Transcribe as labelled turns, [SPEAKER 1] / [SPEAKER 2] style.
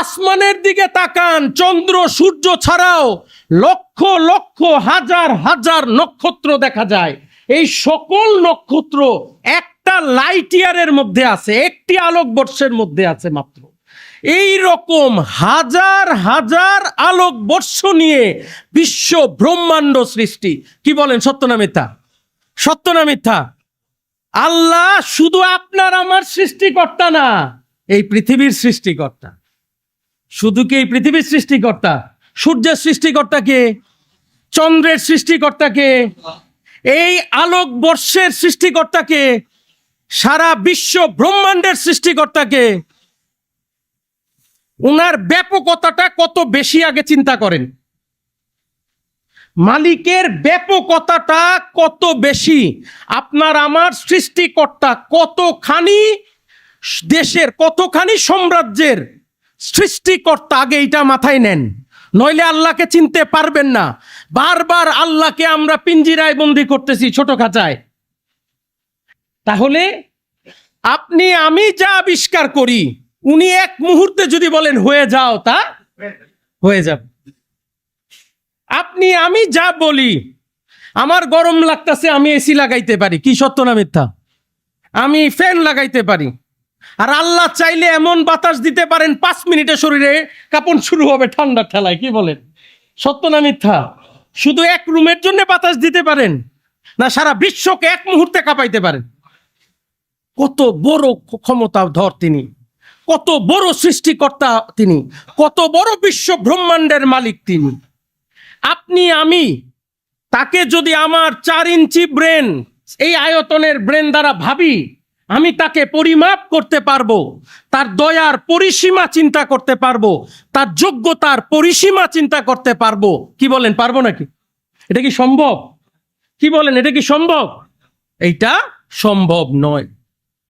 [SPEAKER 1] আসমানের দিকে তাকান, চন্দ্র, সূর্য ছাড়াও লক্ষ লক্ষ, হাজার হাজার নক্ষত্র দেখা যায়। এই সকল নক্ষত্র একটা লাইট ইয়ারের মধ্যে আছে, একটি আলোকবর্ষের মধ্যে আছে মাত্র। এই রকম হাজার হাজার আলোক বর্ষ নিয়ে বিশ্ব ব্রহ্মাণ্ড সৃষ্টি। কি বলেন সত্য না মিথ্যা সত্য না মিথ্যা আল্লাহ শুধু আপনার আমার সৃষ্টিকর্তা না, এই পৃথিবীর সৃষ্টিকর্তা। শুধু কি পৃথিবীর সৃষ্টিকর্তা? সূর্যের সৃষ্টিকর্তা কে? চন্দ্রের সৃষ্টিকর্তা কে? এই আলোক বর্ষের সৃষ্টিকর্তাকে সারা বিশ্ব ব্রহ্মাণ্ডের সৃষ্টিকর্তাকে উনার ব্যাপকতাটা কত বেশি আগে চিন্তা করেন? মালিকের ব্যাপকতাটা কত বেশি? আপনার আমার সৃষ্টিকর্তা কতখানি দেশের, কতখানি সাম্রাজ্যের? সৃষ্টিকর্তা আগে এটা মাথায় নেন। নইলে আল্লাহকে চিনতে পারবেন না। বারবার আল্লাহকে আমরা পিঞ্জিরায় বন্দি করতেছি ছোট খাঁচায়। তাহলে আপনি, আমি যা আবিষ্কার করি, উনি এক মুহূর্তে যদি বলেন, হয়ে যাও তা? হয়ে যাবে। আপনি, আমি যা বলি, আমার গরম লাগতেছে, আমি এসি লাগাইতে পারি। কি সত্য না মিথ্যা? আমি ফ্যান লাগাইতে পারি। আর আল্লাহ চাইলে এমন বাতাস দিতে পারেন পাঁচ মিনিটে শরীরে কাপড় শুরু হবে ঠান্ডার ঠেলায়, কি বলেন? সত্য না মিথ্যা? শুধু এক রুমের জন্য বাতাস দিতে পারেন না সারা বিশ্বকে এক মুহূর্তে কাঁপাইতে পারেন? কত বড় ক্ষমতা ধর তিনি, কত বড় সৃষ্টিকর্তা তিনি, কত বড় বিশ্ব ব্রহ্মাণ্ডের মালিক তিনি। আপনি, আমি, তাকে যদি আমার চার ইঞ্চি ব্রেন, এই আয়তনের ব্রেন দ্বারা ভাবি আমি তাকে পরিমাপ করতে পারব। তার দয়ার পরিসীমা চিন্তা করতে পারব। তার যোগ্যতার পরিসীমা চিন্তা করতে পারব। কি বলেন, পারব নাকি? এটা কি সম্ভব? কি বলেন, এটা কি সম্ভব? এইটা সম্ভব নয়।